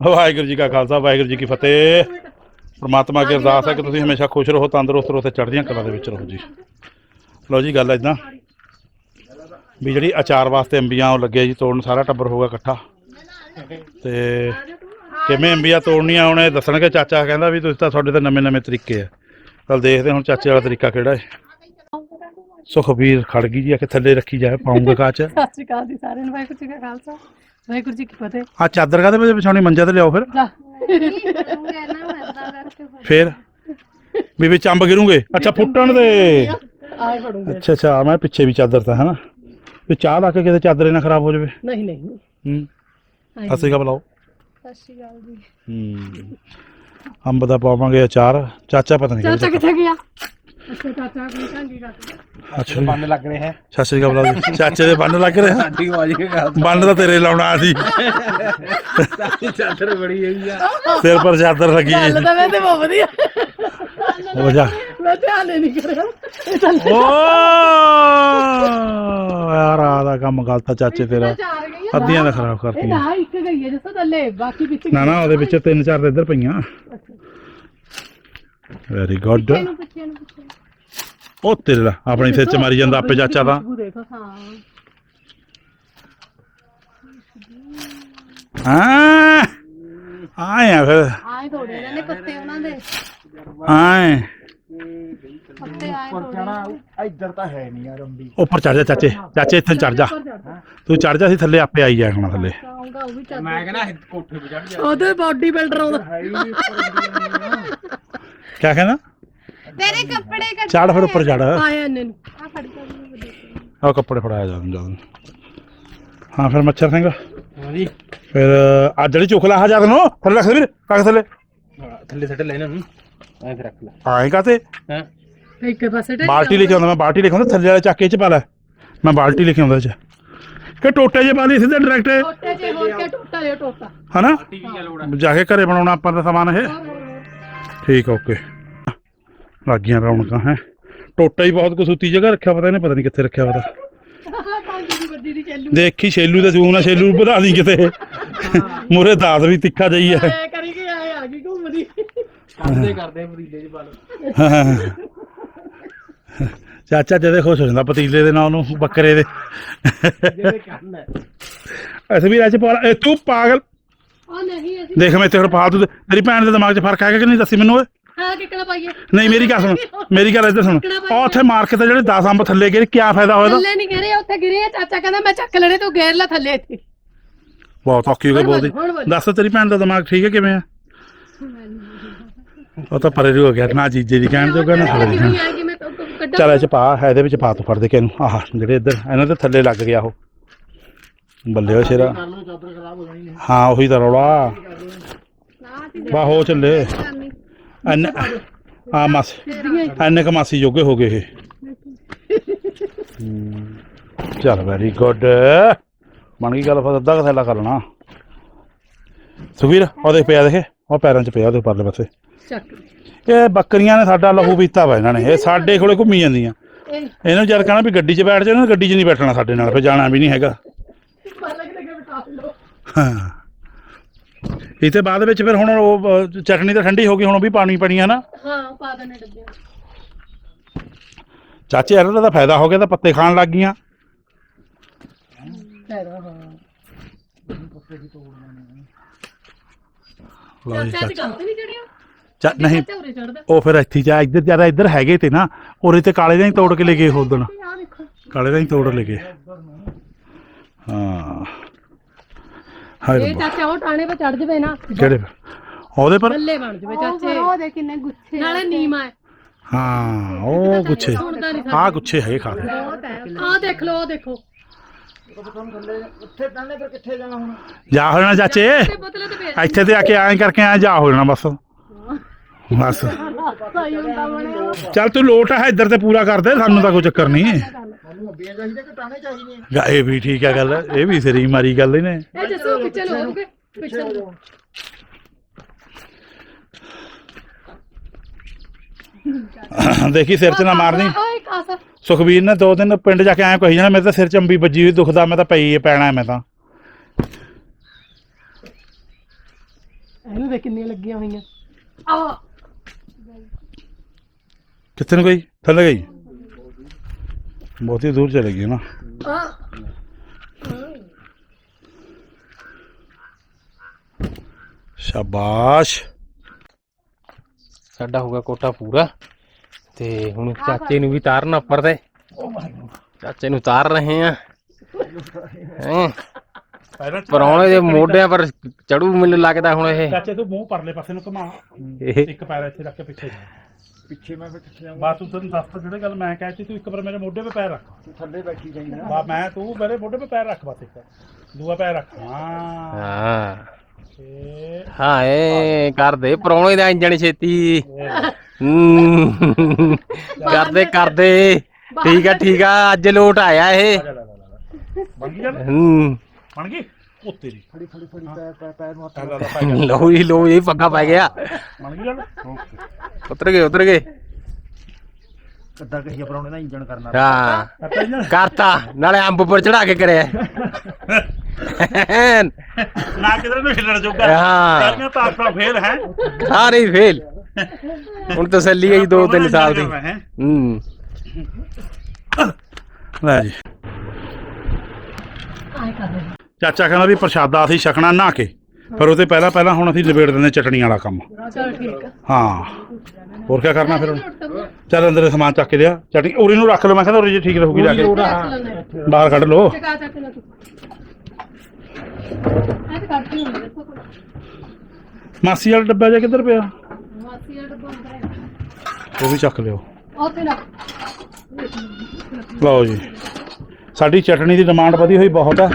ਵਾਹਿਗੁਰੂ ਜੀ ਕਾ ਖਾਲਸਾ, ਵਾਹਿਗੁਰੂ ਜੀ ਕੀ ਫਤਿਹ। ਪ੍ਰਮਾਤਮਾ ਅੱਗੇ ਅਰਦਾਸ ਹੈ ਕਿ ਤੁਸੀਂ ਹਮੇਸ਼ਾ ਖੁਸ਼ ਰਹੋ, ਤੰਦਰੁਸਤ ਰਹੋ ਤੇ ਚੜ੍ਹਦੀਆਂ ਕਲਾ ਦੇ ਵਿੱਚ ਰਹੋ ਜੀ। ਲਓ ਜੀ, ਗੱਲ ਇਦਾਂ ਵੀ ਜਿਹੜੀ ਅਚਾਰ ਵਾਸਤੇ ਅੰਬੀਆਂ ਉਹ ਲੱਗੇ ਜੀ, ਤੋੜਨ ਸਾਰਾ ਟੱਬਰ ਹੋਗਾ ਇਕੱਠਾ। ਤੇ ਕਿਵੇਂ ਅੰਬੀਆਂ ਤੋੜਨੀਆਂ ਉਹਨੇ ਦੱਸਣਗੇ, ਚਾਚਾ ਕਹਿੰਦਾ ਵੀ ਤੁਸੀਂ ਤਾਂ ਤੁਹਾਡੇ ਤੇ ਨਵੇਂ ਨਵੇਂ ਤਰੀਕੇ ਆ। ਚਲ ਦੇਖਦੇ ਹੁਣ ਚਾਚੇ ਵਾਲਾ ਤਰੀਕਾ ਕਿਹੜਾ ਹੈ। ਸੁਖਬੀਰ ਖੜ ਗਈ ਜੀ ਆ ਕਿ ਥੱਲੇ ਰੱਖੀ ਜਾਏ ਪਾਉਂਗਾ ਕਾਚ। ਸਤਿ ਸ਼੍ਰੀ ਅਕਾਲ ਜੀ ਸਾਰਿਆਂ ਨੂੰ, ਵਾਹਿਗੁਰੂ ਜੀ ਕਾ ਖਾਲਸਾ। ਵਾਹਿਗੁਰੂ ਜੀ ਕੀ ਫਤਿਹ। ਆ ਚਾਦਰ ਕਾਦੇ ਵਜੇ ਵਿਛਾਉਣੀ ਮੰਜਾ ਤੇ ਲਿਆਓ ਫਿਰ। ਫੇਰ? ਵੀ ਵਿੱਚ ਅੰਬ ਗਿਰੂਗੇ? ਅੱਛਾ ਫੁੱਟਣ ਦੇ। ਆਏ ਫੜੂਗੇ। ਅੱਛਾ ਅੱਛਾ ਮੈਂ ਪਿੱਛੇ ਵੀ ਚਾਦਰ ਤਾਂ ਹੈ ਨਾ ਵੀ ਚਾਹ ਲਾ ਕੇ ਕਿਤੇ ਚਾਦਰੇ ਨਾ ਖਰਾਬ ਹੋ ਜਾਵੇ। ਨਹੀਂ ਨਹੀਂ। ਹੂੰ। ਅਸੀਂ ਕਾ ਬੁਲਾਓ। ਸਤਿ ਸ਼੍ਰੀ ਅਕਾਲ ਜੀ। ਹੂੰ। ਅੰਬ ਦਾ ਪਾਵਾਂਗੇ ਅਚਾਰ। ਚਾਚਾ ਪਤਾ ਨਹੀਂ ਚਾਚਾ। ਕਿੱਥੇ ਗਿਆ? ਅੱਛਾ ਚਾਚਾ ਆਪਣੀ ਢੰਗੀ ਕਰ ਅੱਛਾ ਜੀ। ਬੰਨ ਲੱਗ ਰਹੇ ਹੈ। ਸਤਿ ਸ਼੍ਰੀ ਅਕਾਲ ਬੁਲਾਓ ਜੀ। ਚਾਚੇ ਦੇ ਬੰਨ ਲੱਗ ਰਿਹਾ ਸਾਡੀ ਆਵਾਜ਼ ਕੇ ਗੱਲ ਬੰਨ ਤਾਂ ਤੇਰੇ ਲਾਉਣਾ ਸੀ। ਸਾਡੀ ਚਾਦਰ ਬੜੀ ਹੈਗੀ ਆ। ਸਿਰ ਪਰ ਚਾਦਰ ਲੱਗੀ ਗੱਲ ਤਾਂ ਮੈਂ ਤੇ ਬਹੁਤ ਵਧੀਆ। ਹੋ ਜਾ। ਮੈਂ ਧਿਆਨ ਹੀ ਨਹੀਂ ਕਰਿਆ ਇਹ ਓ! ਯਾਰ ਆ ਦਾ ਕੰਮ ਗਲਤ ਆ ਚਾਚੇ ਤੇਰਾ। ਚਾਰ ਅੱਧੀਆਂ ਦਾ ਖਰਾਬ ਇਹ ਕਰਤੀਆਂ ਨਾ ਇੱਕ ਗਈ ਹੈ ਜਿਸੋ ਥੱਲੇ ਬਾਕੀ ਵਿੱਚ ਨਾ ਨਾ ਉਹਦੇ ਵਿੱਚ ਤਿੰਨ ਚਾਰ ਤਾਂ ਇੱਧਰ ਪਈਆਂ। ਵੈਰੀ ਗੁੱਡ ਇਹਨੂੰ ਪਿੱਛੇ ਨੂੰ। ਉਹ ਤੇਰੇ ਦਾ ਆਪਣੀ ਸਿਰ ਚ ਮਾਰੀ ਜਾਂਦਾ ਆਪੇ ਚਾਚਾ ਦਾ। ਹਾਂ। ਆਏ ਆ ਫਿਰ। ਆਏ ਥੋੜੇ ਇਹਨਾਂ ਨੇ ਪੱਤੇ ਉਹਨਾਂ ਦੇ। ਆਏ। ਪੱਤੇ ਆਏ ਥੋੜੇ ਇੱਧਰ ਤਾਂ ਹੈ ਨਹੀਂ ਯਾਰ ਅੰਬੀ। ਉੱਪਰ ਚੜ ਜਾ ਚਾਚੇ। ਚਾਚੇ ਇੱਥੇ ਚੜ ਜਾ। ਤੂੰ ਚੜ ਜਾ ਸੀ ਥੱਲੇ ਆਪੇ ਆਈ ਜਾ ਹੁਣ ਥੱਲੇ। ਮੈਂ ਕਹਿੰਦਾ ਕੋਠੇ 'ਤੇ ਚੜ ਜਾ। ਉਹਦੇ ਬਾਡੀ ਬਿਲਡਰ ਆਉਂਦਾ ਕਿਆ ਕਹਿੰਦਾ? ਤੇਰੇ ਕੱਪੜੇ ਕੱਢ ਚੜ ਫਿਰ ਉੱਪਰ ਚੜ ਆਇਆ ਇਹਨੇ ਨੂੰ। ਆ ਲਈ ਵੱਡੀ ਆ ਕੱਪੜੇ ਫੜਾਇਆ ਜਾ ਜਾ ਹਾਂ ਫਿਰ ਮੱਛਰ ਸਿੰਘ। ਹਾਂਜੀ। ਫਿਰ ਆ ਜਿਹੜੀ ਚੁਕਲਾ ਆ ਜਾ ਨੂੰ ਥੱਲੇ ਰੱਖ ਦੇ ਵੀਰ ਥੱਲੇ। ਥੱਲੇ ਸੱਟ ਲੈ ਇਹਨਾਂ ਨੂੰ ਐਂ ਫਿਰ ਰੱਖ ਲੈ। ਆਏ ਕਾਤੇ ਹਾਂ? ਇੱਕ ਪਾਸੇ ਟੇਕ ਬਾਲਟੀ ਲੈ ਕੇ ਆਉਂਦਾ ਮੈਂ ਬਾਲਟੀ ਲੈ ਕੇ ਆਉਂਦਾ ਥੱਲੇ ਵਾਲੇ ਚੱਕੇ ਚ ਪਾ ਲੈ। ਮੈਂ ਬਾਲਟੀ ਲੈ ਕੇ ਆਉਂਦਾ ਚ। ਕਿ ਟੋਟੇ ਜੇ ਪਾ ਲਈ ਸਿੱਧਾ ਡਾਇਰੈਕਟ ਟੋਟੇ ਜੇ ਹੋਰ ਕੇ ਟੋਟਾ ਲਿਓ ਟੋਟਾ। ਹਨਾ? ਕੀ ਕੀ ਲੋੜ ਆ? ਜਾ ਕੇ ਘਰੇ ਬਣਾਉਣਾ ਆਪਾਂ ਦਾ ਸਮਾਨ ਇਹ। ਠੀਕ ਓਕੇ। ਲੱਗੀਆਂ ਰੌਣਕਾਂ ਹੈ। ਟੋਟਾ ਹੀ ਬਹੁਤ ਕਸੂਤੀ ਜਗ੍ਹਾ ਰੱਖਿਆ ਪਤਾ ਇਹਨੇ ਪਤਾ ਨਹੀਂ ਕਿੱਥੇ ਰੱਖਿਆ ਪਤਾ ਦੇਖੀ ਛੇਲੂ ਦਾ ਜੂਨ ਆ ਛੇਲੂ ਨੂੰ ਵਧਾ ਦੀ ਕਿਤੇ। ਮੂਰੇ ਦਾਤ ਵੀ ਤਿੱਖਾ ਜਈ ਹੈ ਐ ਕਰੀ ਕੇ ਆਏ ਆ ਗਈ ਘੁੰਮਦੀ। ਕਰਦੇ ਕਰਦੇ ਪਤੀਲੇ 'ਚ ਪਾ ਲਓ ਚਾਚਾ ਜਦੇ ਖੁਸ਼ ਹੋ ਜਾਂਦਾ ਪਤੀਲੇ ਦੇ ਨਾਲ ਉਹਨੂੰ ਬੱਕਰੇ ਦੇ। ਜਿਹੜੇ ਕੰਨ ਹੈ। ਅਸੀਂ ਵੀ ਅੱਜ ਪਾ ਇਹ ਤੂੰ ਪਾਗਲ। ਆ ਨਹੀਂ ਅਸੀਂ ਦੇਖ ਮੈਂ ਤੇ ਹੁਣ ਫਾਲਤੂ ਦੇ- ਤੇਰੀ ਭੈਣ ਦੇ ਦਿਮਾਗ 'ਚ ਫ਼ਰਕ ਹੈਗਾ ਕਿ ਨਹੀਂ ਦੱਸੀ ਮੈਨੂੰ ਓਏ? ਹਾਂ ਕਿੱਕਣਾ ਪਾਈਏ? ਨਹੀਂ ਮੇਰੀ ਗੱਲ ਸੁਣ ਮੇਰੀ ਗੱਲ ਇੱਧਰ ਸੁਣ। ਉਹ ਉੱਥੇ ਮਾਰ ਕੇ ਤੇ ਜਿਹੜੇ 10 ਅੰਬ ਥੱਲੇ ਗਏ ਕੀ ਫਾਇਦਾ ਹੋਇਆ ਥੱਲੇ ਨਹੀਂ ਗਿਰੇ ਉੱਥੇ ਗਿਰੇ ਆ ਚਾਚਾ ਕਹਿੰਦਾ ਮੈਂ ਚੱਕ ਲੈਣੇ ਤੂੰ ਗੇਰ ਲੈ ਥੱਲੇ ਇੱਥੇ। ਬਹੁਤ ਔਖੀ ਹੋ ਗਈ ਹੁਣ ਬੋਲਦੀ ਬੋਲ, ਹੁਣ ਬੋਲ। ਦੱਸ ਤੇਰੀ ਭੈਣ ਦਾ ਦਿਮਾਗ ਠੀਕ ਹੈ ਕਿਵੇਂ ਆ? ਉਹ ਤਾਂ ਪਰੇ ਹੋ ਗਿਆ ਨਾ ਜੀਜੇ ਦੀ ਕਹਿਣ ਜੋਗਾ ਨਾ ਥੱਲੇ ਦੀ ਕਹਿਣ। ਕਿਵੇਂ ਆ ਕਿ ਮੈਂ ਤਾਂ ਕੱਢਾਂ ਚੱਲ ਇਹ ਚ ਪਾ ਹੈ ਇਹਦੇ ਵਿੱਚ ਪਾ ਤੂੰ ਫੜ ਦੇ ਕੇ ਇਹਨੂੰ ਆਹ ਜਿਹੜੇ ਇੱਧਰ ਇਹਨਾਂ ਦੇ ਥੱਲੇ ਲੱਗ ਗਿਆ ਉਹ। ਬੱਲੇ ਓ ਸ਼ੇਰਾ। ਹੋ ਉਹੀ ਤਾਂ ਰੌਲਾ। ਨਾ ਵਾਹ ਹੋ ਚੱਲੇ। ਕਰਨੀ ਐਨ ਆ ਮਾਸ। ਐਨੇ ਕ ਮਾਸੀ ਜੋਗੇ ਹੋ ਗਏ ਇਹ। ਚੱਲ ਵੈਰੀ ਗੁੱਡ ਬਣ ਗਈ ਗੱਲ ਫਿਰ ਅੱਧਾ ਕੁ ਥੈਲਾ ਕਰ ਲੈਣਾ। ਸੁਖਵੀਰ ਉਹਦੇ ਪਿਆ ਦੇਖੇ? ਉਹ ਪੈਰਾਂ 'ਚ ਪਿਆ ਉਹਦੇ ਪਰਲੇ ਪਾਸੇ। ਚੱਕ। ਇਹ ਬੱਕਰੀਆਂ ਨੇ ਸਾਡਾ ਲਹੂ ਪੀਤਾ ਵਾ ਇਹਨਾਂ ਨੇ। ਇਹ ਸਾਡੇ ਕੋਲੇ ਘੁੰਮੀ ਜਾਂਦੀਆਂ। ਇਹ ਇਹਨੂੰ ਜਦ ਕਹਣਾ ਵੀ ਗੱਡੀ 'ਚ ਬੈਠ ਜਾ ਇਹਨਾਂ ਨੇ ਗੱਡੀ 'ਚ ਨਹੀਂ ਬੈਠਣਾ ਸਾਡੇ ਨਾਲ ਫਿਰ ਜਾਣਾ ਵੀ ਨਹੀਂ ਹੈਗਾ। ਹਾਂ। ਇਹ ਤੇ ਬਾਅਦ ਵਿੱਚ ਫਿਰ ਹੁਣ ਉਹ ਅਹ, ਚਟਨੀ ਤਾਂ ਠੰਡੀ ਹੋ ਗਈ ਹੁਣ ਉਹ ਵੀ ਪਾਣੀ ਪਣੀ ਹੈ ਨਾ। ਹਾਂ ਪਾ ਦੇਣੇ ਡੱਬੇ। ਚਾਚੇ ਇਹਨਾਂ ਦਾ ਫਾਇਦਾ ਹੋ ਗਿਆ ਤਾਂ ਪੱਤੇ ਖਾਣ ਲੱਗ ਗਈਆਂ। ਫਾਇਦਾ ਹਾਂ ਲਓ ਜੀ ਚਾਚਾ ਦੀ ਚਾਚਾ। ਗੱਲ ਤੇ ਨਹੀਂ ਚੜਿਆ ਚਾ ਨਹੀਂ ਚਾਚਾ ਉਰੇ ਚੜਦਾ ਉਹ ਫਿਰ ਇੱਥੇ ਜਾ ਇੱਧਰ ਜ਼ਿਆਦਾ ਇੱਧਰ ਹੈਗੇ ਤੇ ਨਾ ਉਰੇ ਤੇ ਕਾਲੇ ਦਾ ਹੀ ਤੋੜ ਕੇ ਲੈ ਗਏ ਆ ਦੇਖੋ। ਕਾਲੇ ਦਾ ਹੀ ਤੋੜ ਲੈ ਗਏ। ਹਾਂ। ਹਾਏ ਇਹ ਰੱਬਾ। ਚਾਚਾ ਉਹ ਟਾਣੇ 'ਤੇ ਚੜ ਜਵੇ ਨਾ ਕਿਹੜੇ ਉਹਦੇ ਪਰ? ਬੱਲੇ ਬਣ ਜਵੇ ਚਾਚੇ। ਉਹ ਦੇ ਕਿੰਨੇ ਗੁੱਛੇ ਨਾਲੇ ਨੀਮਾ ਹੈ ਹਾਂ ਉਹ ਗੁੱਛੇ। ਸੁਣਦਾ ਨਹੀਂ ਆਹ ਗੁੱਛੇ ਹੈਗੇ ਖਾਦੇ ਬਹੁਤ ਹੈ। ਆ ਦੇਖ ਲਓ ਉਹ ਦੇਖੋ। ਉੱਥੇ ਟਾਣੇ ਪਰ ਕਿੱਥੇ ਜਾਣਾ ਹੁਣ ਜਾ ਹੋ ਜਾਣਾ ਚਾਚੇ ਤੇ ਬੋਤਲੇ ਤੇ ਭੇਜ ਇੱਥੇ ਤੇ ਆ ਕੇ ਐਂ ਕਰਕੇ ਐਂ ਜਾ ਹੋ ਜਾਣਾ ਬਸ। ਬਸ। ਹੁੰਦਾ ਬਣਿਆ। ਚੱਲ ਤੂੰ ਲੋਟ ਆ ਇੱਧਰ ਤੇ ਪੂਰਾ ਕਰ ਦੇ ਸਾਨੂੰ ਤਾਂ ਕੋਈ ਚੱਕਰ ਨਹੀਂ। ਸਾਨੂੰ ਅੱਬੀਆਂ ਚਾਹੀਦੀਆਂ ਕਿ ਟਾਣੇ ਚਾਹੀਦੀਆਂ? ਗਾ ਇਹ ਵੀ ਠੀਕ ਆ ਗੱਲ ਇਹ ਵੀ ਸਰੀ ਮਾਰੀ ਗੱਲ ਇਹਨੇ। ਇਹ ਪਿੱਛੇ ਪਿੱਛੇ। ਦੇਖੀ ਸਿਰ 'ਚ ਨਾ ਮਾਰਨੀ। ਓਏ ਸੁਖਬੀਰ ਨੇ ਦੋ ਦਿਨ ਪਿੰਡ ਜਾ ਕੇ ਐਂ ਕਹੀ ਜਾਣਾ ਮੇਰੇ ਤਾਂ ਸਿਰ 'ਚ ਅੰਬੀ ਵੱਜੀ ਹੋਈ ਦੁਖਦਾ ਮੈਂ ਤਾਂ ਪਈ ਪੈਣਾ ਮੈਂ ਤਾਂ। ਇਹਨੂੰ ਦੇਖ ਕਿੰਨੀਆਂ ਲੱਗੀਆਂ ਹੋਈਆਂ। ਆ ਕਿੱਥੇ ਨੂੰ ਗਈ? ਥੱਲੇ ਗਈ? ਬਹੁਤੀ ਦੂਰ ਚਲੇ ਗਈ ਨਾ। ਆ ਸ਼ਾਬਾਸ਼। ਸਾਡਾ ਹੋ ਗਿਆ ਕੋਟਾ ਪੂਰਾ ਤੇ ਹੁਣ ਚਾਚੇ ਨੂੰ ਵੀ ਤਾਰਨਾ ਉੱਪਰ ਤੇ। ਚਾਚੇ ਨੂੰ ਤਾਰ ਰਹੇ ਆ। ਹੈਂ? ਪਰੌਣੇ ਦੇ ਮੋਢਿਆਂ ਪਰ ਚੜੂ ਮੈਨੂੰ ਲੱਗਦਾ ਹੁਣ ਇਹ। ਚਾਚੇ ਤੂੰ ਮੂੰਹ ਪਰਲੇ ਪਾਸੇ ਨੂੰ ਘੁਮਾ। ਇਹ ਇੱਕ ਪੈਰ ਇੱਥੇ ਰੱਖ ਕੇ ਪਿੱਛੇ। ਜਾ ਪਿੱਛੇ ਮੈਂ ਫਿਰ ਕਿੱਥੇ ਜਾਵਾਂ ਬਾ ਤੂੰ ਤੈਨੂੰ ਦੱਸ ਜਿਹੜੇ ਗੱਲ ਮੈਂ ਕਹਿ ਤੀ ਤੂੰ ਇੱਕ ਵਾਰ ਮੇਰੇ ਮੋਢੇ 'ਤੇ ਪੈਰ ਰੱਖ। ਤੂੰ ਥੱਲੇ ਬੈਠੀ ਜਾਈ ਨਾ। ਬਾ ਮੈਂ ਤੂੰ ਮੇਰੇ ਮੋਢੇ 'ਤੇ ਪੈਰ ਰੱਖ ਬਸ ਇੱਕ। ਦੂਆ ਪੈਰ ਰੱਖ। ਹਾਂ। ਹਾਂ। ਤੇ ਹਾਂ ਏ ਕਰਦੇ ਪਰੌਣੇ ਦਾ ਇੰਜਣ ਛੇਤੀ। ਹੂੰ, ਕਰਦੇ ਕਰਦੇ। ਠੀਕ ਆ ਠੀਕ ਆ ਅੱਜ ਲੋਟ ਆਇਆ ਇਹ। ਲੈ ਲੈ ਲੈ ਲੈ ਬਣ ਗਈ ਗੱਲ? ਹੂੰ। ਬਣ ਗਈ? ਉਹ ਤੇਰੀ। ਫੜੀ ਫੜੀ ਫੜੀ ਪੈਰ ਪੈਰ ਪੈਰ ਨੂੰ ਹੱਥ ਚੱਲ ਲੈ। ਲੈ ਭਾਈ ਲਓ ਜੀ ਲਓ ਇਹ ਪੱਕਾ ਪੈ ਗਿਆ। ਬਣ ਗਈ ਗੱਲ? ਉਤਰ ਗਏ ਉਤਰ ਗਏ। ਕਿੱਦਾਂ ਕਹੀ ਪਰੌਣੇ ਦਾ ਇੰਜਣ ਕਰਨਾ ਹਾਂ। ਕਰਤਾ ਨਾਲੇ ਅੰਬ ਉੱਪਰ ਚੜਾ ਕੇ ਕਰਿਆ। ਨਾ ਕਿਧਰ ਨੂੰ ਹਿੱਲਣ ਜੋਗਾ। ਹਾਂ। ਸਾਰੀਆਂ ਤਾਕਤਾਂ ਫੇਲ ਹੈ। ਸਾਰੇ ਫੇਲ ਹੁਣ ਤਸੱਲੀ ਗਈ ਦੋ ਤਿੰਨ ਸਾਲ ਦੀ। ਹੈ। ਹੂੰ। ਲੈ ਜੀ। ਆਏ ਕਰ ਦੇ ਚਾਚਾ ਕਹਿੰਦਾ ਵੀ ਪ੍ਰਸ਼ਾਦਾ ਅਸੀਂ ਛਕਣਾ ਨਹਾ ਕੇ। ਫਿਰ ਉਹਦੇ ਪਹਿਲਾਂ ਪਹਿਲਾਂ ਹੁਣ ਅਸੀਂ ਲਪੇੜ ਦਿੰਦੇ ਚਟਣੀ ਵਾਲਾ ਕੰਮ। ਚਲ ਠੀਕ ਆ। ਹਾਂ। ਹੋਰ ਕੀ ਕਰਨਾ ਫਿਰ ਹੁਣ? ਚੱਲ ਅੰਦਰ ਸਮਾਨ ਚੱਕ ਕੇ ਲਿਆ। ਚਟਣੀ ਉਰੀ ਨੂੰ ਰੱਖ ਲਓ ਮੈਂ ਕਹਿੰਦਾ ਉਰੀ ਜੀ ਠੀਕ ਰਹੂਗੀ ਜਾ ਕੇ। ਬਾਹਰ ਕੱਢ ਲਓ। ਚਕਾ ਚੱਕ ਲੈ ਤੂੰ। ਆ ਤੇ ਕੱਢੀ ਹੁੰਦੀ ਦੇਖੋ ਕੋਈ। ਮਾਸੀ ਵਾਲਾ ਡੱਬਾ ਜਿਹਾ ਕਿੱਧਰ ਪਿਆ? ਮਾਸੀ ਦਾ ਡੱਬਾ ਅੰਦਰ ਹੈ। ਉਹ ਵੀ ਚੱਕ ਲਿਓ। ਉੱਥੇ ਰੱਖ। ਲਓ ਜੀ। ਸਾਡੀ ਚਟਣੀ ਦੀ ਡਿਮਾਂਡ ਵਧੀ ਹੋਈ ਬਹੁਤ ਹੈ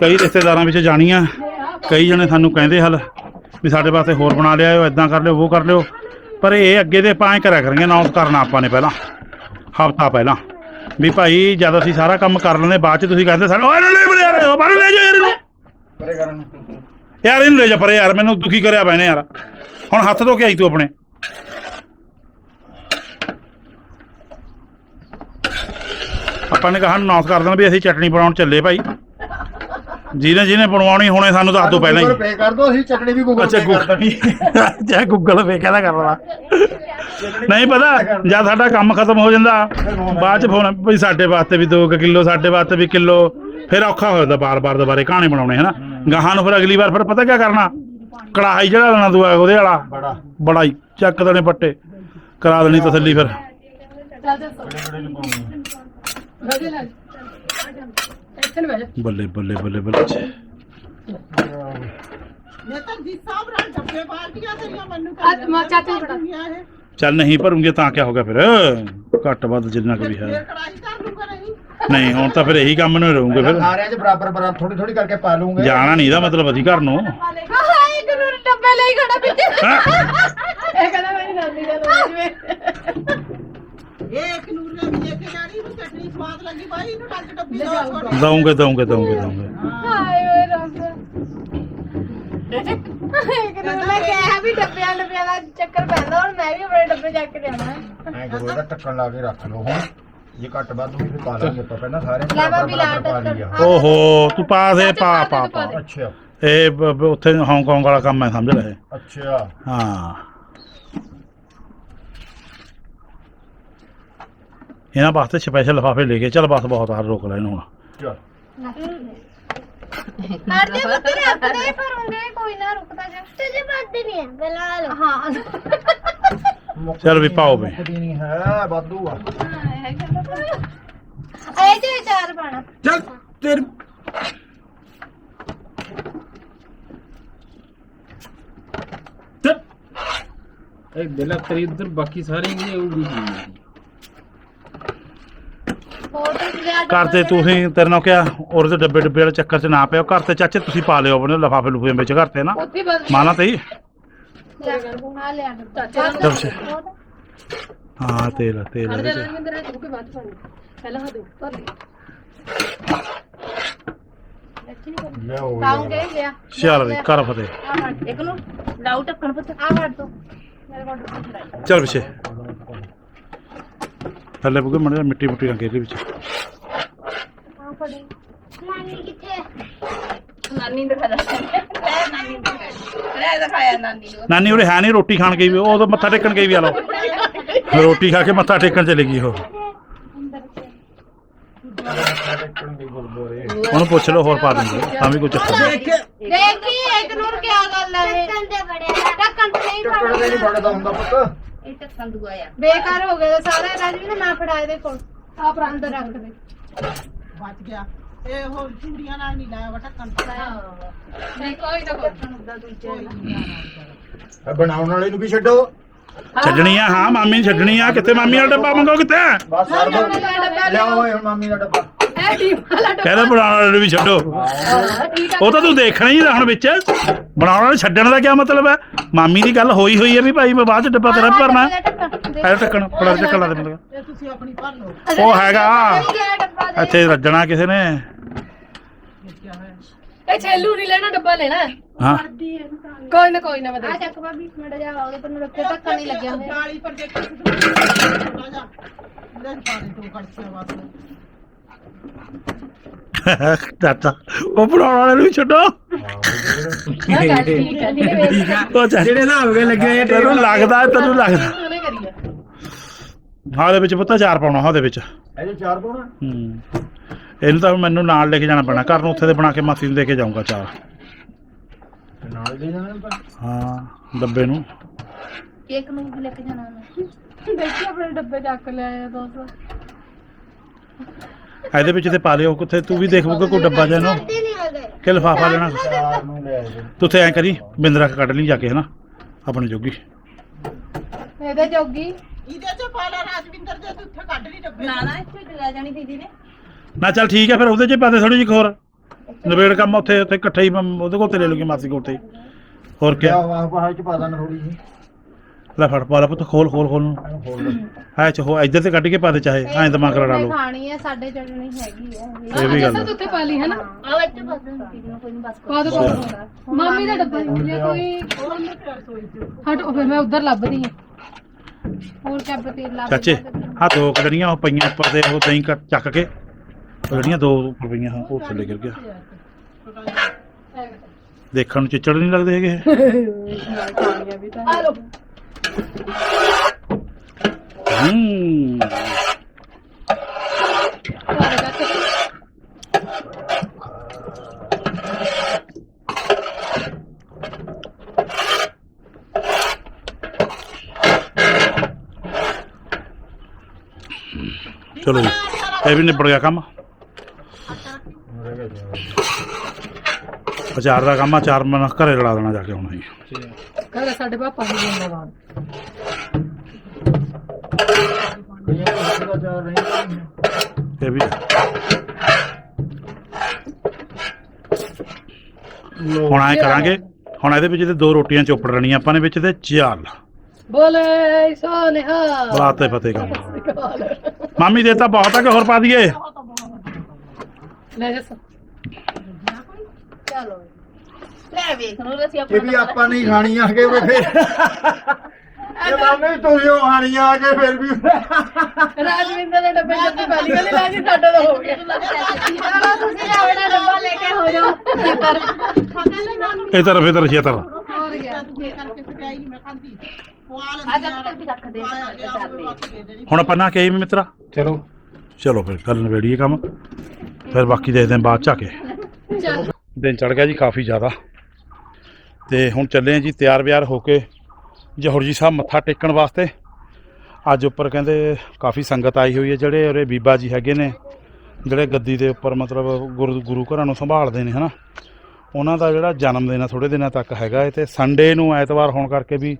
ਕਈ ਰਿਸ਼ਤੇਦਾਰਾਂ ਵਿੱਚ ਜਾਣੀ ਆ ਕਈ ਜਣੇ ਸਾਨੂੰ ਕਹਿੰਦੇ ਹਲ ਵੀ ਸਾਡੇ ਵਾਸਤੇ ਹੋਰ ਬਣਾ ਲਿਆਓ ਇਦਾਂ ਕਰ ਲਿਓ ਉਹ ਕਰ ਲਿਓ। ਪਰ ਇਹ ਅੱਗੇ ਦੇ ਐ ਕਰਿਆ ਕਰਾਂਗੇ ਅਨਾਉਂਸ ਕਰਨਾ ਆਪਾਂ ਨੇ ਪਹਿਲਾਂ ਹਫਤਾ ਪਹਿਲਾਂ। ਵੀ ਭਾਈ ਜਦ ਅਸੀਂ ਸਾਰਾ ਕੰਮ ਕਰ ਲੈਂਦੇ ਬਾਅਦ ਚ ਤੁਸੀਂ ਕਹਿੰਦੇ ਸਾਨੂੰ ਓਏ ਲੈ ਲੈ ਯਾਰ ਬਾਹਰ ਲੈ ਜਾ ਯਾਰ ਇਹਨੂੰ। ਪਰੇ ਕਰਨ ਯਾਰ ਇਹਨੂੰ ਲੈ ਜਾ ਪਰੇ ਯਾਰ ਮੈਨੂੰ ਦੁਖੀ ਕਰਿਆ ਪੈਨੇ ਯਾਰ। ਹੁਣ ਹੱਥ ਧੋ ਕੇ ਆਈ ਤੂੰ ਆਪਣੇ। ਆਪਾਂ ਨੇ ਕਹਾ ਅਨਾਉਂਸ ਕਰ ਦੇਣਾ ਵੀ ਅਸੀਂ ਚਟਣੀ ਬਣਾਉਣ ਚੱਲੇ ਭਾਈ। ਜਿਹਨੇ ਜਿਹਨੇ ਬਣਵਾਉਣੀ ਹੁਣੇ ਸਾਨੂੰ ਦੱਸ ਦੋ ਪਹਿਲਾਂ ਹੀ। ਪੇ ਕਰ ਦੋ ਅਸੀਂ ਚਟਣੀ ਵੀ ਗੂਗਲ ਅੱਛਾ ਪੇ ਕਰ ਗੂਗਲ ਜਾਂ ਗੂਗਲ ਪੇ ਕਹਦਾ ਕਰਨਾ ਨਹੀਂ ਪਤਾ ਜਦ ਸਾਡਾ ਕੰਮ ਖਤਮ ਹੋ ਜਾਂਦਾ। ਬਾਅਦ ਚ ਫੋਨ ਵੀ ਸਾਡੇ ਵਾਸਤੇ ਵੀ 2 ਕਿਲੋ ਸਾਡੇ ਵਾਸਤੇ ਵੀ ਕਿਲੋ। ਫਿਰ ਔਖਾ ਹੋ ਜਾਂਦਾ ਬਾਰ-ਬਾਰ ਦੁਬਾਰੇ ਕਹਾਣੀ ਬਣਾਉਣੇ ਹਨਾ? ਗਾਹਾਂ ਨੂੰ ਫਿਰ ਅਗਲੀ ਵਾਰ ਫਿਰ ਪਤਾ ਕੀ ਕਰਨਾ? ਕੜਾਹੀ ਜਿਹੜਾ ਲੈਣਾ ਦੂਆ ਉਹਦੇ ਵਾਲਾ। ਬੜਾ। ਬੜਾਈ ਚੱਕ ਦੇਣੇ ਪੱਟੇ। ਕਰਾ ਦੇਣੀ ਤਸੱਲੀ ਫਿਰ। ਚੱਲ ਜਾ ਸੋ ਬਜੇ ਲੈ। ਇੱਥੇ ਨੂੰ ਬਜੇ ਬੱਲੇ ਬੱਲੇ ਬੱਲੇ ਬੱਲੇ। ਛੇ। ਮੈਂ ਤਾਂ ਜਿਸ ਹਿਸਾਬ ਨਾਲ ਡੱਬੇ ਬਾਲਟੀਆਂ ਤੇਰੀਆਂ ਮੈਨੂੰ ਅੱਜ ਮਾ ਚਾਚੇ ਨੂੰ ਫੜਾ ਦੁਨੀਆ ਇਹ। ਚੱਲ ਨਹੀਂ ਭਰੂੰਗੇ ਤਾਂ ਕੀ ਹੋ ਗਿਆ ਫਿਰ? ਘੱਟ ਵੱਧ ਜਿੰਨਾ ਕੁ ਵੀ ਹੈ। ਕੜਾਈ ਧਰ ਲੂਗਾ ਨਹੀਂ। ਨਹੀਂ ਹੁਣ ਤਾਂ ਫਿਰ ਇਹੀ ਕੰਮ ਨੂੰ ਰਹੂੰਗੇ ਫਿਰ। ਸਾਰਿਆਂ 'ਚ ਬਰਾਬਰ ਬਰਾਬਰ ਥੋੜੀ ਥੋੜੀ ਕਰਕੇ ਪਾ ਲੂੰਗੇ। ਜਾਣਾ ਨਹੀਂ ਇਹਦਾ ਮਤਲਬ ਅਸੀਂ ਘਰ ਨੂੰ। ਹਾਏ ਗੁਰੂ ਡੱਬੇ ਲਈ ਖੜਾ ਪਿੱਛੇ। ਇਹ ਕਹਿੰਦਾ ਮੇਰੀ ਨਾਨੀ ਦਾ ਲੋੜ ਜਵੇ। ਇਹ ਇੱਕ ਨੂਰ ਨੇ ਵੀ ਲੈ ਕੇ ਜਾਣੀ ਨੂੰ ਚਟਨੀ ਸਵਾਦ ਲੱਗੀ ਬਾਈ ਇਹਨੂੰ ਡੱਕ ਡੱਬੀ ਦੋ ਛੋਟੀ ਦਊਂਗੇ ਦਊਂਗੇ ਦਊਂਗੇ ਦਊਂਗੇ। ਹਾਏ ਓਏ ਰੱਬ ਮੈਂ ਕਿਹਾ ਵੀ ਡੱਬਿਆਂ ਡੱਬਿਆਂ ਦਾ ਚੱਕਰ ਪੈਂਦਾ ਹੁਣ ਮੈਂ ਵੀ ਆਪਣੇ ਡੱਬੇ ਚੱਕ ਕੇ ਐ ਗੁਰੂ ਦਾ ਟੱਕਣ ਲਾ ਕੇ ਰੱਖ ਲਓ ਹੁਣ। ਜੇ ਘੱਟ ਵੱਧ ਹੋਈ ਪਾ ਲਾਂਗੇ ਆਪਾਂ ਪਹਿਲਾਂ ਸਾਰੇ ਲੈ ਮੈਂ ਵੀ ਲਾ ਪਾ। ਲਈਆ ਓਹੋ ਤੂੰ ਪਾਸ ਹੈ ਪਾ ਪਾ ਪਾ ਅੱਛਾ ਇਹ ਉੱਥੇ ਹਾਂਗਕਾਂਗ ਵਾਲਾ ਕੰਮ ਹੈ ਸਮਝ ਲੈ। ਅੱਛਾ। ਹਾਂ। ਇਹਨਾਂ ਵਾਸਤੇ ਸਪੈਸ਼ਲ ਲਿਫਾਫੇ ਲੈ ਕੇ ਚੱਲ ਬਸ ਬਹੁਤ ਹਾਰ ਰੋਕ ਲੈ ਇਹਨੂੰ ਹੁਣ। ਚਲ। ਹਟ ਦੇ ਪੁੱਤ ਰੱਖਦੇ ਕਰੂੰਗੇ ਕੋਈ ਨਾ ਰੁਕਦਾ ਜਾ। ਤੁਝੇ ਬਾਤ ਨਹੀਂ ਹੈ ਬਲਾ ਲੋ ਹਾਂ। ਚੱਲ ਵੀ ਪਾਓ ਵੀ ਮੁੱਕਦੀ ਨਹੀਂ ਹੈ ਵਾਧੂ ਆ। ਆਏ ਜੇ ਚਾਰ ਪਾਣਾ ਚੱਲ ਤੇਰੇ ਇਹ ਦਿਲ ਤੇਰੀ ਉਧਰ ਬਾਕੀ ਸਾਰੇ ਨਹੀਂ ਆਉਗੀ ਹੋਰ ਤੁਸੀਂ ਲਿਆ ਘਰ ਤੇ ਤੁਸੀਂ ਤੇਰੇ ਨਾਲ ਕਿਹਾ ਔਰ ਤੇ ਡੱਬੇ ਡੱਬੇ ਵਾਲੇ ਚੱਕਰ 'ਚ ਨਾ ਪਿਓ ਘਰ ਤੇ ਚਾਚੇ ਤੁਸੀਂ ਪਾ ਲਿਓ ਆਪਣੇ ਲਿਫਾਫੇ ਲੁਫੇ ਵਿੱਚ ਘਰ ਤੇ ਨਾ। ਮਾਨਾ ਤੇ ਹੀ ਚਾਚੇ ਤੇਲ ਤੇਲ ਪਹਿਲਾਂ ਪਾਉਂਗੇ ਲਿਆ ਚੱਲ ਵੀ ਕਰ ਫੜ ਇੱਕ ਨੂੰ। ਲਾਉ ਟੱਕਣ ਪੁੱਤ। ਆ ਫੜ ਤੂੰ। ਮੇਰੇ ਕੋਲ ਚੱਲ ਪਿੱਛੇ। ਥੱਲੇ ਬੁਗੇ ਮੜੇ ਮਿੱਟੀ ਮੁੱਟੀ ਰੰਗੇ ਇਹਦੇ ਵਿੱਚ। ਆ ਫੜੀ। ਨਾਨੀ ਕਿੱਥੇ ਨਾਨੀ ਦਿਖਾ ਜਾ ਨਾਨੀ ਉਰੇ ਹੈ ਨਹੀਂ ਰੋਟੀ ਖਾਣ ਗਈ ਵੀ ਉਹ ਉਦੋਂ ਮੱਥਾ ਟੇਕਣ ਗਈ ਵੀ ਆ ਲੋ ਰੋਟੀ ਖਾ ਕੇ ਮੱਥਾ ਟੇਕਣ ਚਲੇ ਗਈ ਉਹ। ਉਹਨੂੰ ਪੁੱਛ ਲਓ ਹੋਰ ਪਾ ਦਿੰਦੇ ਤਾਂ ਵੀ ਕੋਈ ਚੱਕਰ ਨਹੀਂ। ਦੇਖੀ ਇੱਕ ਨੂਰ ਕੀ ਗੱਲ ਹੈ ਢੱਕਣ ਤੇ ਬੜਿਆ ਢੱਕਣ ਤੇ ਨਹੀਂ ਚੱਕਣ ਦੇ ਬੇਕਾਰ ਹੋ ਗਿਆ ਸਾਰਾ ਰਾਜਵੀਰ ਨਾ ਫੜਾਏ ਦੇ ਕੋਲ। ਆਪ ਅੰਦਰ ਰੱਖ ਦੇ। ਬਚ ਗਿਆ। ਇਹ ਉਹ ਚੂੜੀਆਂ ਨਾਲ ਨਹੀਂ ਲਾਇਆ ਵਟਾ ਕੰਟਾ ਨਹੀਂ ਕੋਈ ਨਾ ਕੋਈ ਇਹ ਬਣਾਉਣ ਵਾਲੇ ਨੂੰ ਵੀ ਛੱਡੋ। ਛੱਡਣੀ ਆ ਹਾਂ ਮਾਮੀ ਨੂੰ ਛੱਡਣੀ ਆ ਕਿੱਥੇ ਮਾਮੀ ਦਾ ਡੱਬਾ ਮੰਗੋ ਕਿੱਥੇ? ਬਸ ਲਿਆਓ ਹੁਣ ਮਾਮੀ ਦਾ ਡੱਬਾ। ਇਹ ਟੀਮ ਵਾਲਾ ਕਹਿੰਦਾ ਬਣਾਉਣ ਵਾਲੇ ਨੂੰ ਵੀ ਛੱਡੋ ਉਹ ਤਾਂ ਤੂੰ ਦੇਖਣਾ ਹੀ ਹੁਣ ਵਿੱਚ ਬਣਾਉਣ ਵਾਲੇ ਛੱਡਣ ਦਾ ਕੀ ਮਤਲਬ ਹੈ ਮਾਮੀ ਦੀ ਗੱਲ ਹੋਈ ਹੋਈ ਹੈ ਵੀ ਭਾਈ ਮੈਂ ਬਾਅਦ ਚ ਡੱਬਾ ਤੇਰਾ ਭਰਨਾ ਹੈ ਐ ਟੱਕਣ ਫੜਾ ਚੱਕਣ ਲਾ ਦੇ ਮੈਨੂੰ ਇਹ ਤੁਸੀਂ ਆਪਣੀ ਭਰ ਲਓ ਉਹ ਹੈਗਾ ਇੱਥੇ ਰੱਜਣਾ ਕਿਸੇ ਨੇ ਇਹ ਛੇਲੂ ਨਹੀਂ ਲੈਣਾ ਡੱਬਾ ਲੈਣਾ ਹੈ। ਹਾਂ ਕੋਈ ਨਾ ਕੋਈ ਨਾ ਆ ਦੇ ਚੱਕ ਬਾਬੀ ਮੜ ਜਾ ਉਹਦੇ ਪਰ ਨੂੰ ਰੱਖੇ ਢੱਕਣ ਨਹੀਂ ਲੱਗਿਆ ਹੋਇਆ ਗਾਲੀ ਪਰ ਦੇਖ ਥੋੜਾ ਜਾ ਲੈ ਪਾ ਦੇ ਤੂੰ ਕੜਛੀਆਂ ਵਾਸਤੇ ਚਾਚਾ ਉਹ ਬਣਾਉਣ ਵਾਲੇ ਨੂੰ ਛੱਡੋ। ਮੈਂ ਗੱਲ ਠੀਕ ਹੈ ਨਹੀਂ ਵੇਖ ਉਹ ਚਾਚਾ ਜਿਹੜੇ ਹਿਸਾਬ ਕੇ ਲੱਗੇ ਤੈਨੂੰ ਲੱਗਦਾ ਤੈਨੂੰ ਲੱਗਦਾ। ਉਹਨੇ ਕਰੀ ਹੈ ਹਾਂ ਉਹਦੇ ਵਿੱਚ ਪੁੱਤਾ ਚਾਰ ਪਾਉਣਾ ਉਹਦੇ ਵਿੱਚ। ਇਹਦੇ ਚਾਰ ਪਾਉਣਾ? ਹੂੰ। ਇਹਨੂੰ ਤਾਂ ਮੈਨੂੰ ਨਾਲ ਲੈ ਕੇ ਜਾਣਾ ਪੈਣਾ ਘਰ ਨੂੰ ਉੱਥੇ ਦੇ ਬਣਾ ਕੇ ਮਾਸੀ ਨੂੰ ਦੇ ਕੇ ਜਾਊਂਗਾ ਚਾਰ। ਤੇ ਨਾਲ ਦੇ ਜਾਣਾ ਆਪਾਂ? ਹਾਂ ਡੱਬੇ ਨੂੰ। ਕੇਕ ਨੂੰ ਵੀ ਲੈ ਕੇ ਜਾਣਾ ਉਹਨੇ। ਦੇਖੀ ਆਪਣੇ ਡੱਬੇ ਚੱਕ ਲਿਆ ਦੋਸਤ ਇਹਦੇ ਵਿੱਚ ਤੇ ਪਾ ਲਿਓ ਕਿੱਥੇ ਤੂੰ ਵੀ ਦੇਖ ਬੂਗਾ ਕੋਈ ਡੱਬਾ ਜਾਂ ਨਾ। ਤੇ ਕਿ ਲਿਫਾਫਾ ਲੈਣਾ। ਤੂੰ ਉੱਥੇ ਐ ਕਰੀ ਬਿੰਦਰਾ ਕੱਢ ਲਈ ਜਾ ਕੇ ਹਨਾ? ਆਪਣੀ ਜੋਗੀ। ਇਹਦੇ ਜੋਗੀ। ਇਹਦੇ ਚ ਪਾ ਲੈ ਰਾਜਵਿੰਦਰ ਦੇ ਤੂੰ ਉੱਥੇ ਕੱਢ ਲਈ ਡੱਬੇ। ਨਾ ਨਾ ਇੱਥੇ ਲੈ ਜਾਣੀ ਦੀਦੀ ਨੇ। ਨਾ ਚੱਲ ਠੀਕ ਹੈ ਫਿਰ ਉਹਦੇ 'ਚ ਪਾ ਦੇ ਥੋੜੀ ਜਿਹੀ ਹੋਰ ਨਵੇੜ ਕੰਮ ਉੱਥੇ ਉੱਥੇ ਇਕੱਠੇ ਹੀ ਉਹਦੇ ਕੋਲ ਤੇ ਲੈ ਲੂਗੀ ਮਾਸੀ ਕੋਲ ਤੇ। ਹੋਰ ਕੀ ਕਿਆ ਵਾਹ ਵਾਹ ਚ ਪਾ ਦੇਣਾ ਥੋੜੀ ਜੀ ਲੈ ਫੜ ਪਾ ਲੈ ਪੁੱਤ ਖੋਲ ਖੋਲ ਖੋਲ। ਨੂੰ ਦੇ ਐ ਚ ਹੋ ਇੱਧਰ ਤੇ ਕੱਢ ਕੇ ਪਾ ਦੇ ਚਾਹੇ ਐਂ ਦਿਮਾਗ ਲੜਾ ਲਓ। ਖਾਣੀ ਹੈ ਸਾਡੇ ਚਟਣੀ ਹੈਗੀ ਹੈ ਇਹ ਵੀ ਗੱਲ ਹੈ। ਤੂੰ ਉੱਥੇ ਪਾ ਲਈ ਹੈ। ਨਾ ਆ ਵਿੱਚ ਬਸ ਦੀਦੀ ਨੂੰ ਕੋਈ ਨਹੀਂ ਬਸ ਪਾ ਦੋ ਪਾ ਦੋ। ਮਾਮੀ ਦਾ ਡੱਬਾ ਜੇ ਕੋਈ। ਹਟ ਉਹ ਫਿਰ ਮੈਂ ਉਧਰ ਲੱਭਦੀ ਹਾਂ ਹੋਰ ਕਿਆ ਪਤੀਲ ਲਾ ਚਾਚੇ ਆ ਦੋ। ਕੜੀਆਂ ਉਹ ਪਈਆਂ ਉੱਪਰ ਦੇ ਉਹ ਦਹੀਂ ਕੱਟ ਚੱਕ ਕੇ। ਜਿਹੜੀਆਂ ਦੋ ਉੱਪਰ ਪਈਆਂ ਹਾਂ ਉਹ ਥੱਲੇ ਗਿਰ ਗਿਆ। ਦੇਖਣ ਨੂੰ ਚਿੱਚੜ ਨਹੀਂ ਲੱਗਦੇ ਹੈਗੇ। ਆ ਲੋ ਹੂੰ ਚਲੋ ਜੀ ਇਹ ਵੀ ਨਿਬੜ ਗਿਆ ਕੰਮ। ਅਚਾਰ ਦਾ ਕੰਮ ਆ ਚਾਰ ਮੈਂ ਘਰੇ ਲੜਾ ਦੇਣਾ ਜਾ ਕੇ ਹੁਣ ਜੀ ਕਹਿੰਦਾ ਸਾਡੇ ਪਾਪਾ ਨੂੰ ਜਿੰਦਾਬਾਦ ਕਈਆਂ ਚਾਰ ਨਹੀਂ ਇਹ ਵੀ ਹੁਣ ਐ ਕਰਾਂਗੇ। ਹੁਣ ਇਹਦੇ ਵਿੱਚ ਤੇ ਦੋ ਰੋਟੀਆਂ ਚੋਪੜ ਲੈਣੀਆਂ ਆਪਾਂ ਨੇ ਵਿੱਚ ਤੇ ਚਾਲ ਬੋਲੇ ਸੋਨਿਹਾ। ਬਲਾਤੇ ਫਤਿਹ ਕੰਮ ਮਾਮੀ ਦੇਤਾ ਬਹੁਤ ਆ ਕਿ ਹੋਰ ਪਾ ਦਈਏ? ਲੈ ਜਸ ਚਲੋ ਲੈ ਵੇਖ ਲਓ ਅਸੀਂ ਇਹ ਵੀ ਆਪਾਂ ਨਹੀਂ ਖਾਣੀਆਂ ਕਿ ਉਹ ਫਿਰ ਇਹ ਮਾਮੇ ਤੁਸੀਂ ਉਹ ਖਾਣੀਆਂ ਆ ਕੇ ਫਿਰ ਵੀ ਰਾਜਵਿੰਦਰ ਦੇ ਡੱਬੇ ਜੱਦੀ ਪਾਲੀ ਕਹਿੰਦੇ ਲੈ ਜੀ ਸਾਡਾ ਤਾਂ ਹੋ ਗਿਆ। ਚਲੋ ਤੁਸੀਂ ਆਪਣਾ ਡੱਬਾ ਲੈ ਕੇ ਹੋ ਜਾਓ। ਇਹ ਤਰਫ ਇਹ ਤਰਫ ਇਹ ਤਰਫ ਹੋਰ ਗਿਆ ਕਰਕੇ ਮੈਂ ਖਾਂਦੀ ਦੇ। ਹੁਣ ਆਪਾਂ ਨਾ ਕਹੀ ਮਿੱਤਰਾ। ਚਲੋ। ਚਲੋ ਫਿਰ ਕੱਲ ਨਵੇੜੀਏ ਕੰਮ। ਫਿਰ ਬਾਕੀ ਦੇਖਦੇ ਹਾਂ ਬਾਅਦ ਚ ਆ ਕੇ। ਦਿਨ ਚੜ ਗਿਆ ਜੀ ਕਾਫੀ ਜ਼ਿਆਦਾ। ਤੇ ਹੁਣ ਚੱਲੇ ਆ ਜੀ ਤਿਆਰ ਬਿਆਰ ਹੋ ਕੇ ਜਹੌਰ ਜੀ ਸਾਹਿਬ ਮੱਥਾ ਟੇਕਣ ਵਾਸਤੇ। ਅੱਜ ਉੱਪਰ ਕਹਿੰਦੇ ਕਾਫੀ ਸੰਗਤ ਆਈ ਹੋਈ ਹੈ, ਜਿਹੜੇ ਉਰੇ ਬੀਬਾ ਜੀ ਹੈਗੇ ਨੇ, ਜਿਹੜੇ ਗੱਦੀ ਦੇ ਉੱਪਰ ਮਤਲਬ ਗੁਰੂ ਗੁਰੂ ਘਰਾਂ ਨੂੰ ਸੰਭਾਲਦੇ ਨੇ, ਹਨਾ। ਉਹਨਾਂ ਦਾ ਜਿਹੜਾ ਜਨਮ ਦਿਨ ਆ ਥੋੜੇ ਦਿਨਾਂ ਤੱਕ ਹੈਗਾ ਹੈ ਤੇ ਸੰਡੇ ਨੂੰ ਐਤਵਾਰ ਹੋਣ ਕਰਕੇ ਵੀ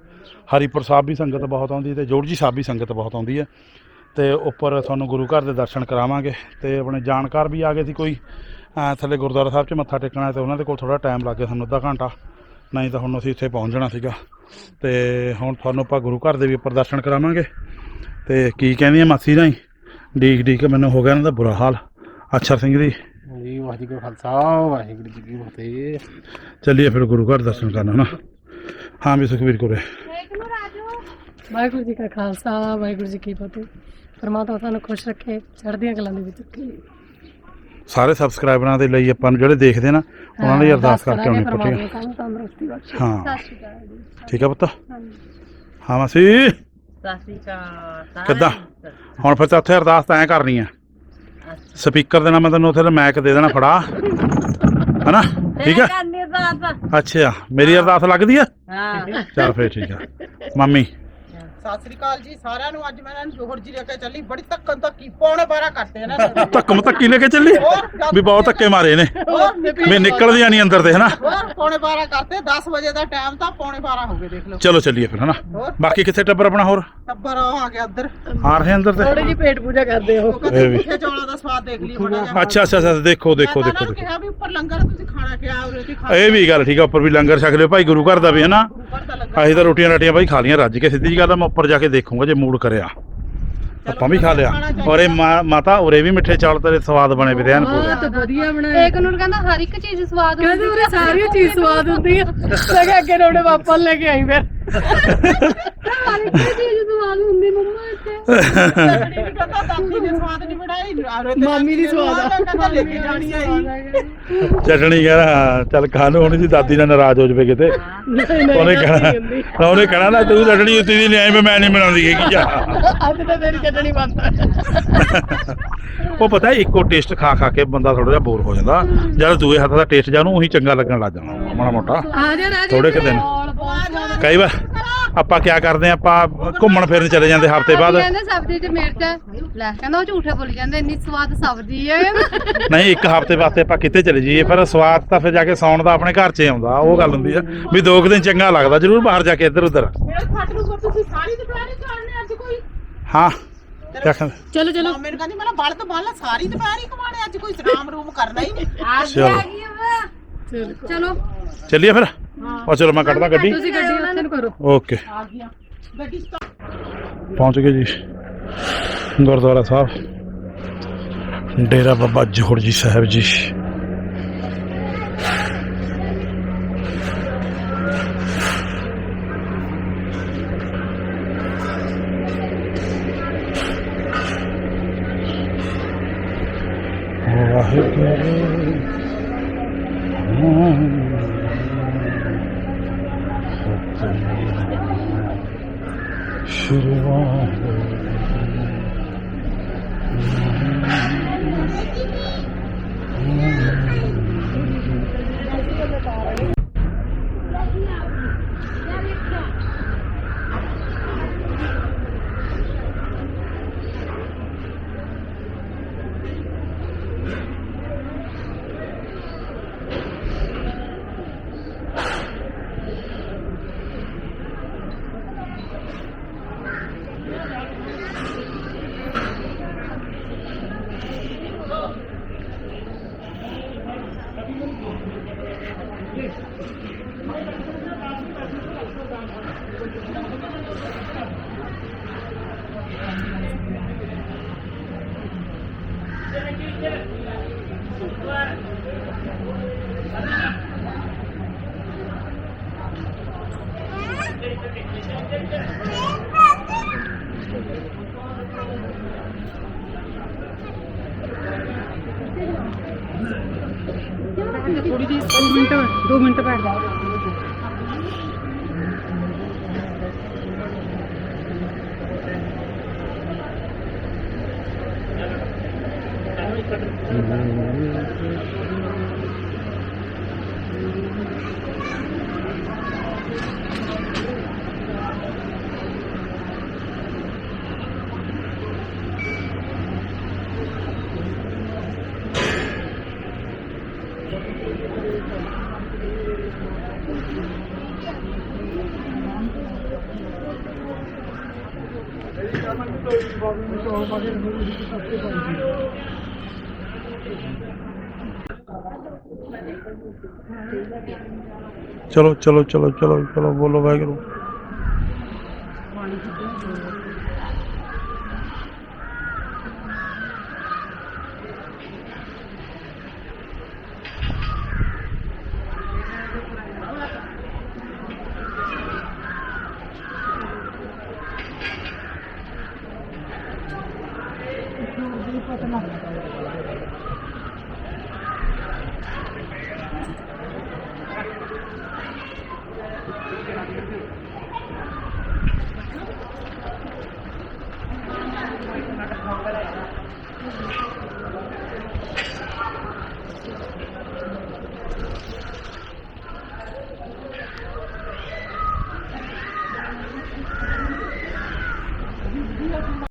ਹਰੀਪੁਰ ਸਾਹਿਬ ਵੀ ਸੰਗਤ ਬਹੁਤ ਆਉਂਦੀ ਤੇ ਜੋੜਜੀ ਸਾਹਿਬ ਵੀ ਸੰਗਤ ਬਹੁਤ ਆਉਂਦੀ ਹੈ। ਤੇ ਉੱਪਰ ਤੁਹਾਨੂੰ ਗੁਰੂ ਘਰ ਦੇ ਦਰਸ਼ਨ ਕਰਾਵਾਂਗੇ ਤੇ ਆਪਣੇ ਜਾਣਕਾਰ ਵੀ ਆ ਗਏ ਸੀ ਕੋਈ। ਥੱਲੇ ਗੁਰਦੁਆਰਾ ਸਾਹਿਬ 'ਚ ਮੱਥਾ ਟੇਕਣਾ ਹੈ ਤੇ ਉਹਨਾਂ ਦੇ ਕੋਲ ਥੋੜਾ ਟਾਈਮ ਲੱਗ ਗਿਆ ਸਾਨੂੰ ਅੱਧਾ ਘੰਟਾ। ਨਹੀਂ ਤਾਂ ਹੁਣ ਅਸੀਂ ਇੱਥੇ ਪਹੁੰਚ ਜਾਣਾ ਸੀਗਾ। ਤੇ ਹੁਣ ਤੁਹਾਨੂੰ ਆਪਾਂ ਗੁਰੂ ਘਰ ਦੇ ਵੀ ਉੱਪਰ ਦਰਸ਼ਨ ਕਰਾਵਾਂਗੇ। ਤੇ ਕੀ ਕਹਿੰਦੀ ਆ ਮਾਸੀ ਰਾਈ ਡੀਕ ਡੀਕ ਮੈਨੂੰ ਹੋ ਗਿਆ ਇਹਨਾਂ ਦਾ ਬੁਰਾ ਹਾਲ। ਅਛਰ ਸਿੰਘ ਦੀ ਜੀ ਵਾਹਿਗੁਰੂ ਜੀ ਕਾ ਖਾਲਸਾ ਵਾਹਿਗੁਰੂ ਜੀ ਕੀ ਫਤਿਹ। ਚੱਲੀਏ ਫਿਰ ਗੁਰੂ ਘਰ ਦਰਸ਼ਨ ਕਰਨ ਹਨਾ? ਹਾਂ ਵੀ ਸੁਖਵੀਰ ਕੋਰੇ ਵਾਹਿਗੁਰੂ ਜੀ ਕਾ ਖਾਲਸਾ ਵਾਹਿਗੁਰੂ ਜੀ ਕੀ ਫਤਿਹ। ਪਰਮਾਤਮਾ ਤੁਹਾਨੂੰ ਖੁਸ਼ ਰੱਖੇ ਚੜ੍ਹਦੀਆਂ ਕਲਾਂ ਦੇ ਵਿੱਚ ਰੱਖੇ। ਸਾਰੇ ਸਬਸਕ੍ਰਾਈਬਰਾਂ ਦੇ ਲਈ ਆਪਾਂ ਨੂੰ ਜਿਹੜੇ ਦੇਖਦੇ ਨਾ ਉਹਨਾਂ ਲਈ ਅਰਦਾਸ ਕਰਕੇ ਆਉਣੀ ਬਖਸ਼ੇ। ਹਾਂ। ਠੀਕ ਆ ਪੁੱਤ? ਹਾਂ ਮਾਸੀ। ਕਿੱਦਾਂ? ਹੁਣ ਫਿਰ ਤਾਂ ਉੱਥੇ ਅਰਦਾਸ ਤਾਂ ਐ ਕਰਨੀ ਆ। ਸਪੀਕਰ ਦੇਣਾ ਮੈਂ ਤੈਨੂੰ ਉੱਥੇ ਮੈਕ ਦੇ ਦੇਣਾ ਫੜਾ। ਹਨਾ? ਠੀਕ ਆ? ਬਾਤ ਅੱਛਾ ਮੇਰੀ ਅਰਦਾਸ ਲੱਗਦੀ ਆ? ਹਾਂ। ਚੱਲ ਫੇਰ ਠੀਕ ਆ। ਮੰਮੀ ਸਤਿ ਸ਼੍ਰੀ ਅਕਾਲ ਜੀ ਸਾਰਿਆਂ ਨੂੰ ਅੱਜ ਮੈਂ ਇਹਨਾਂ ਨੂੰ ਜੋਹਰ ਜੀ ਲੈ ਕੇ ਚੱਲੀ। ਬੜੀ ਧੱਕਣ ਧੱਕੀ ਪੌਣੇ 12 ਕਰਤੇ ਇਹਨਾਂ ਨੇ। ਧੱਕ ਲੈ ਕੇ ਚੱਲੀ? ਵੀ ਬਹੁਤ ਧੱਕੇ ਮਾਰੇ ਨੇ ਹੋਰ ਵੀ ਨਿਕਲਦੀਆਂ ਨਹੀਂ ਅੰਦਰ ਤੇ ਹਨਾ? ਹੋਰ ਪੌਣੇ 12 ਕਰਤੇ 10 ਵਜੇ ਦਾ ਟਾਈਮ ਤਾਂ ਪੌਣੇ 12 ਹੋ ਗਏ ਦੇਖ ਲਓ। ਚਲੋ ਚੱਲੀਏ ਫਿਰ ਹਨਾ? ਹੋਰ ਬਾਕੀ ਕਿੱਥੇ ਟੱਬਰ ਆਪਣਾ ਹੋਰ? ਟੱਬਰ ਉਹ ਆ ਗਿਆ ਅੰਦਰ। ਆ ਰਹੇ ਅੰਦਰ ਤੇ? ਥੋੜੀ ਜੀ ਪੇਟ ਪੂਜਾ ਕਰਦੇ ਹੋ ਉਹ ਕਹਿੰਦੇ ਇਹ ਵੀ। ਚੌਲਾਂ ਦਾ ਸਵਾਦ ਦੇਖ ਲਈ ਬੜਾ ਜਿਹਾ। ਅੱਛਾ ਅੱਛਾ ਅੱਛਾ ਦੇਖੋ ਦੇਖੋ ਮੈਂ ਦੇਖੋ ਉਹਨਾਂ ਨੂੰ ਦੇਖੋ। ਕਿਹਾ ਵੀ ਉੱਪਰ ਲੰਗਰ ਤੁਸੀਂ ਖਾਣਾ ਕਿਹਾ ਉਰੇ ਤੇ ਖਾ ਇਹ ਵੀ ਗੱਲ ਠੀਕ ਆ ਉੱਪਰ ਵੀ ਲੰਗਰ ਛਕ ਲਿਓ ਭਾਈ ਗੁਰੂ ਘਰ ਦਾ ਵੀ ਹਨਾ? ਉੱਪਰ ਦਾ ਲੰਗਰ ਅਸੀਂ ਤਾਂ ਰੋਟੀਆਂ ਰਾਟੀਆਂ ਭਾਈ ਖਾ ਲੀਆਂ ਰੱਜ ਕੇ ਸਿੱਧੀ ਜੀ ਗੱਲ ਆ ਮੈਂ ਉੱਪਰ ਜਾ ਕੇ ਦੇਖੂੰਗਾ ਜੇ ਮੂਡ ਕਰਿਆ। ਆਪਾਂ ਵੀ ਖਾ ਲਿਆ। ਔਰ ਇਹ ਮਾ- ਮਾਤਾ ਉਰੇ ਵੀ ਮਿੱਠੇ ਚੌਲ ਤੇਰੇ ਸਵਾਦ ਬਣੇ ਵੀ ਰਹਿਣ ਪੂਰੇ। ਬਹੁਤ ਵਧੀਆ ਬਣਾਇਆ ਇੱਕ ਨੂੰ ਕਹਿੰਦਾ ਹਰ ਇੱਕ ਚੀਜ਼ ਸਵਾਦ ਹੁੰਦੀ ਹੈ ਕਹਿੰਦੇ ਸਾਰੀਆਂ ਚੀਜ਼ ਸਵਾਦ ਹੁੰਦੀ ਆ। ਮੈਂ ਕਿਹਾ ਅੱਗੇ ਰੋੜੇ ਵਾਪਸ ਲੈ ਕੇ ਆਈ ਫਿਰ। ਹਰ ਇੱਕ ਚੀਜ਼ ਸਵਾਦ ਹੁੰਦੀ ਮੰਮਾ ਇੱਥੇ। ਚਟਣੀ ਵੀ ਕਹਿੰਦਾ ਦਾਦੀ ਨੇ ਸਵਾਦ ਨਹੀਂ ਬਣਾਈ ਉਰੇ ਤੇ ਮਾਮੀ ਦੀ ਸਵਾਦ ਆ। ਕਹਿੰਦਾ ਲੈ ਕੇ ਜਾਣੀ ਆਈ ਚਟਣੀ ਕਹਿੰਦਾ ਹਾਂ, ਚੱਲ ਖਾ ਲਓ ਹੁਣ ਜੀ ਦਾਦੀ ਨਾਲ ਨਾਰਾਜ਼ ਹੋ ਜਾਵੇ ਕਿਤੇ। ਉਹਨੇ ਕਹਿਣਾ ਨਾ ਉਹਨੇ ਕਹਿਣਾ ਨਾ ਤੂੰ ਚਟਣੀ ਉੱਤੀ ਦੀ ਲਿਆਈ ਮੈਂ ਨਹੀਂ ਬਣਾਉਂਦੀ ਹੈਗੀ ਜਾ। ਅੱਜ ਤਾਂ ਤੇਰੀ ਚਟਣੀ ਬੰਦ ਉਹ ਪਤਾ ਇੱਕੋ ਟੇਸਟ ਖਾ ਖਾ ਕੇ ਬੰਦਾ ਥੋੜਾ ਜਿਹਾ ਬੋਰ ਹੋ ਜਾਂਦਾ। ਜਦ ਦੂਏ ਹੱਥ ਦਾ ਟੇਸਟ ਜਾਂ ਉਹਨੂੰ ਉਹੀ ਚੰਗਾ ਲੱਗਣ ਲੱਗ ਜਾਣਾ ਮਾੜਾ ਮੋਟਾ। ਆ ਜਾ ਰਾਜ। ਥੋੜੇ ਕੁ ਦਿਨ। ਕਈ ਵਾਰ ਆਪਾਂ ਕੀ ਕਰਦੇ ਆ ਆਪਾਂ ਘੁੰਮਣ ਫਿਰਨ ਚਲੇ ਜਾਂਦੇ ਹਫ਼ਤੇ ਬਾਅਦ। ਕਹਿੰਦੇ ਸਬਜ਼ੀ ਚ ਮਿਰਚ ਹੈ। ਲੈ ਕਹਿੰਦਾ ਉਹ ਝੂਠੇ ਬੋਲੀ ਜਾਂਦੇ ਇੰਨੀ ਸਵਾਦ ਸਬਜ਼ੀ ਹੈ। ਨਹੀਂ ਇੱਕ ਹਫ਼ਤੇ ਵਾਸਤੇ ਆਪਾਂ ਕਿੱਥੇ ਚਲੇ ਜਾਈਏ ਪਰ ਸਵਾਦ ਤਾਂ ਫਿਰ ਜਾ ਕੇ ਸੌਣ ਦਾ ਆਪਣੇ ਘਰ 'ਚ ਹੀ ਆਉਂਦਾ ਉਹ ਗੱਲ ਹੁੰਦੀ ਆ ਵੀ ਦੋ ਕੁ ਦਿਨ ਚੰਗਾ ਲੱਗਦਾ ਜ਼ਰੂਰ ਬਾਹਰ ਜਾ ਕੇ ਇੱਧਰ ਉੱਧਰ ਮੇਰੇ ਫੱਟ ਨੂੰ ਤੁਸੀਂ ਸਾਰੀ ਦੁਪਹਿਰ ਹੀ ਖਾਣੇ ਅੱਜ ਕੋਈ? ਹਾਂ ਚੱਕ। ਚਲੋ ਚਲੋ। ਮੈਨੂੰ ਕਹਿੰਦੀ ਮੈਂ ਬਲ ਤੋਂ ਬਲ ਸਾਰੀ ਦੁਪਹਿਰ ਹੀ ਕਮਾਣੇ ਅੱਜ ਕੋਈ ਸਰਾਮ ਰੂਮ ਕਰਨਾ ਹੀ ਨਹੀਂ। ਚਲੋ ਚਲੋ। ਚੱਲੀਏ ਫਿਰ। ਉਹ ਚਲੋ ਮੈਂ ਕੱਢਦਾ ਗੱਡੀ। ਤੁਸੀਂ ਗੱਡੀ ਉੱਥੇ ਨੂੰ ਕਰੋ। ਓਕੇ। ਆ ਗਿਆ। ਗੱਡੀ ਸਟਾਪ ਪਹੁੰਚ ਗਏ ਜੀ। ਗੁਰਦੁਆਰਾ ਸਾਹਿਬ। ਡੇਰਾ ਬਾਬਾ ਜੋੜ ਜੀ ਸਾਹਿਬ ਜੀ। ਵਾਹਿਗੁਰੂ। ਥੋੜੀ ਜੀ 2 ਮਿੰਟ 2 ਮਿੰਟ ਬੈਠ ਜਾ। ਜਾਓ ਚਲੋ ਚਲੋ ਚਲੋ ਚਲੋ ਚਲੋ ਬੋਲੋ ਵਾਹਿਗੁਰੂ